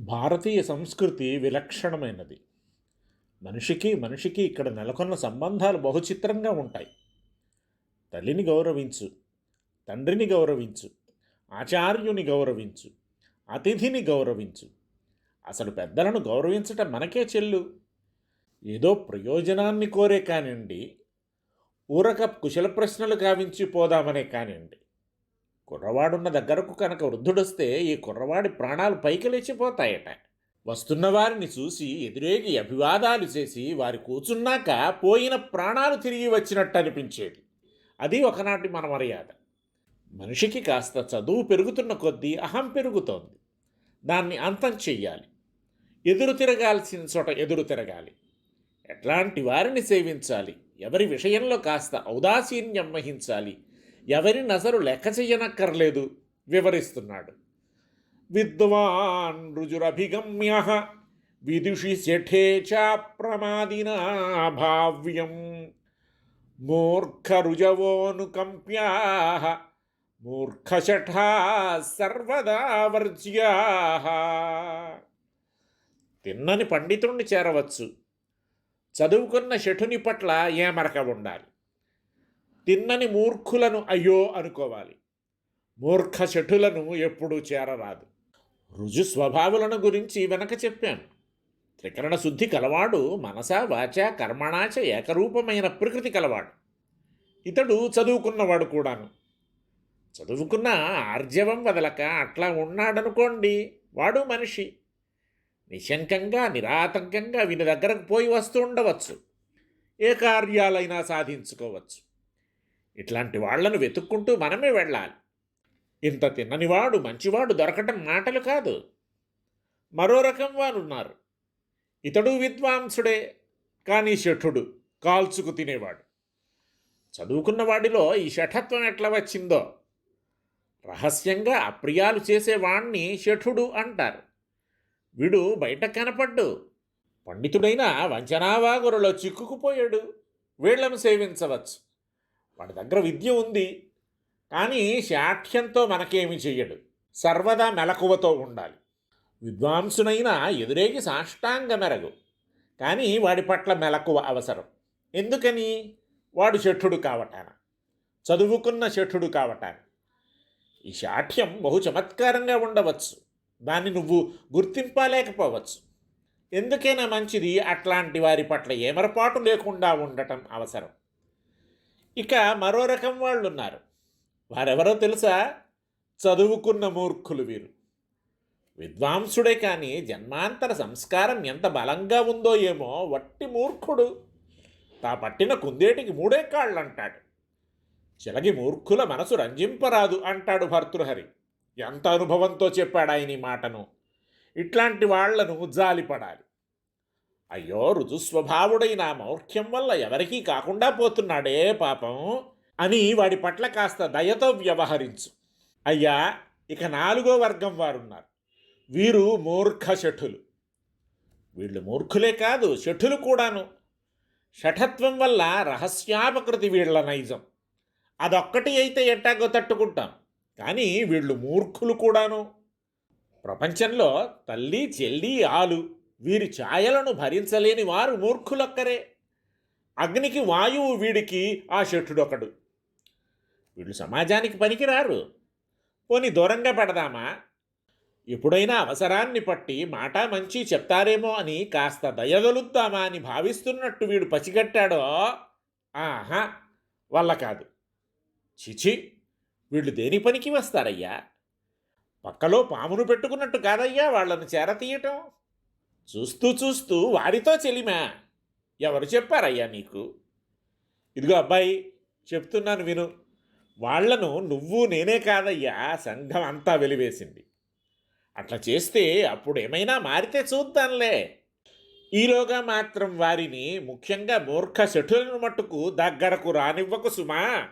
భారతీయ సంస్కృతి విలక్షణమైనది. మనిషికి మనిషికి ఇక్కడ నెలకొన్న సంబంధాలు బహుచిత్రంగా ఉంటాయి. తల్లిని గౌరవించు తండ్రిని గౌరవించు ఆచార్యుని గౌరవించు అతిథిని గౌరవించు. అసలు పెద్దలను గౌరవించటం మనకే చెల్లు. ఏదో ప్రయోజనాన్ని కోరే కానివ్వండి ఊరక కుశల ప్రశ్నలు గావించి పోదామనే కానివ్వండి. కుర్రవాడున్న దగ్గరకు కనుక వృద్ధుడొస్తే ఈ కుర్రవాడి ప్రాణాలు పైకి లేచిపోతాయట. వస్తున్న వారిని చూసి ఎదురేగి అభివాదాలు చేసి వారి కూచున్నాక పోయిన ప్రాణాలు తిరిగి వచ్చినట్టు అనిపించేది. అది ఒకనాటి మన మర్యాద మనిషికి కాస్త చదువు పెరుగుతున్న కొద్దీ అహం పెరుగుతోంది. దాన్ని అంతం చెయ్యాలి. ఎదురు తిరగాల్సిన చోట ఎదురు తిరగాలి. ఎట్లాంటి వారిని సేవించాలి? ఎవరి విషయంలో కాస్త ఔదాసీన్యం వహించాలి? ఎవరి నజరు లెక్క చెయ్యనక్కర్లేదు వివరిస్తున్నాడు. విద్వాన్ రుజురభిగమ్య విదుషి శఠే చ ప్రమాదినా భావ్యం. మూర్ఖరుజవోనుకంప్యా మూర్ఖశఠా సర్వదా వర్జ్యా. తిన్నని పండితుణ్ణి చేరవచ్చు. చదువుకున్న శఠుని పట్ల ఏమరక ఉండాలి? తిన్నని మూర్ఖులను అయ్యో అనుకోవాలి. మూర్ఖ శఠులను ఎప్పుడూ చేరరాదు. రుజు స్వభావులను గురించి వెనక చెప్పాను. త్రికరణ శుద్ధి కలవాడు మనస వాచ కర్మణాచ ఏకరూపమైన ప్రకృతి కలవాడు. ఇతడు చదువుకున్నవాడు కూడాను. చదువుకున్న ఆర్జవం వదలక అట్లా ఉన్నాడనుకోండి వాడు మనిషి. నిశంకంగా నిరాతంకంగా వీని దగ్గరకు పోయి వస్తూ ఉండవచ్చు. ఏ కార్యాలైనా సాధించుకోవచ్చు. ఇట్లాంటి వాళ్ళను వెతుక్కుంటూ మనమే వెళ్ళాలి. ఇంత తిన్ననివాడు మంచివాడు దొరకటం మాటలు కాదు. మరో రకం వారు ఉన్నారు ఇతడు విద్వాంసుడే కానీ శఠుడు కాల్చుకు తినేవాడు. చదువుకున్న వాడిలో ఈ శఠత్వం ఎట్లా వచ్చిందో? రహస్యంగా అప్రియాలు చేసేవాణ్ణి శఠుడు అంటారు. వీడు బయట కనపడ్డు. పండితుడైన వంచనావాగురలో చిక్కుకుపోయాడు. వీళ్ళను సేవించవచ్చు. వాడి దగ్గర విద్య ఉంది కానీ శాఠ్యంతో మనకేమి చెయ్యడు. సర్వదా మెలకువతో ఉండాలి. విద్వాంసునైనా ఎదురేకి సాష్టాంగ మెరగు. కానీ వాడి పట్ల మెలకువ అవసరం. ఎందుకని? వాడు శఠుడు కావటాన. చదువుకున్న శఠుడు కావటాన. ఈ శాఠ్యం బహు చమత్కారంగా ఉండవచ్చు. దాన్ని నువ్వు గుర్తింపలేకపోవచ్చు. ఎందుకైనా మంచిది అట్లాంటి వారి పట్ల ఏమరపాటు లేకుండా ఉండటం అవసరం. ఇక మరో రకం వాళ్ళు ఉన్నారు వారెవరో తెలుసా? చదువుకున్న మూర్ఖులు వీరు. విద్వాంసుడే కానీ జన్మాంతర సంస్కారం ఎంత బలంగా ఉందో ఏమో వట్టి మూర్ఖుడు. తా పట్టిన కుందేటికి మూడే కాళ్ళు అంటాడు చిలగి మూర్ఖుల మనసు రంజింపరాదు అంటాడు భర్తృహరి. ఎంత అనుభవంతో చెప్పాడు ఆయన ఈ మాటను? ఇట్లాంటి వాళ్ళను జాలిపడాలి. అయ్యో రుజుస్వభావుడైన మౌర్ఖ్యం వల్ల ఎవరికీ కాకుండా పోతున్నాడే పాపం అని వాడి పట్ల కాస్త దయతో వ్యవహరించు. అయ్యా ఇక నాలుగో వర్గం వారున్నారు. వీరు మూర్ఖ శఠులు. వీళ్ళు మూర్ఖులే కాదు శఠులు కూడాను. శఠత్వం వల్ల రహస్యాపకృతి వీళ్ళ నైజం. అదొక్కటి అయితే ఎట్టాగో తట్టుకుంటాం. కానీ వీళ్ళు మూర్ఖులు కూడాను. ప్రపంచంలో తల్లి చెల్లి ఆలు వీరి ఛాయలను భరించలేని వారు మూర్ఖులొక్కరే. అగ్నికి వాయువు వీడికి ఆ శఠుడొకడు వీళ్ళు సమాజానికి పనికిరారు. పోని దూరంగా పెడదామా? ఎప్పుడైనా అవసరాన్ని పట్టి మాట మంచి చెప్తారేమో అని కాస్త దయగలుద్దామా అని భావిస్తున్నట్టు వీడు పసిగట్టాడో? ఆహా! వల్ల కాదు. చిచి! వీళ్ళు దేని పనికి వస్తారయ్యా? పక్కలో పామును పెట్టుకున్నట్టు కాదయ్యా వాళ్ళను చేరతీయటం. చూస్తూ చూస్తూ వాడితో చెలిమా. ఎవరు చెప్పారయ్యా నీకు? ఇదిగో అబ్బాయి చెప్తున్నాను విను. వాళ్ళను నువ్వు నేనే కాదయ్యా సంఘం అంతా వెలివేసింది. అట్లా చేస్తే అప్పుడు ఏమైనా మారితే చూద్దాంలే. ఈలోగా మాత్రం వారిని ముఖ్యంగా మూర్ఖ శఠులను మట్టుకు దగ్గరకు రానివ్వకు సుమా.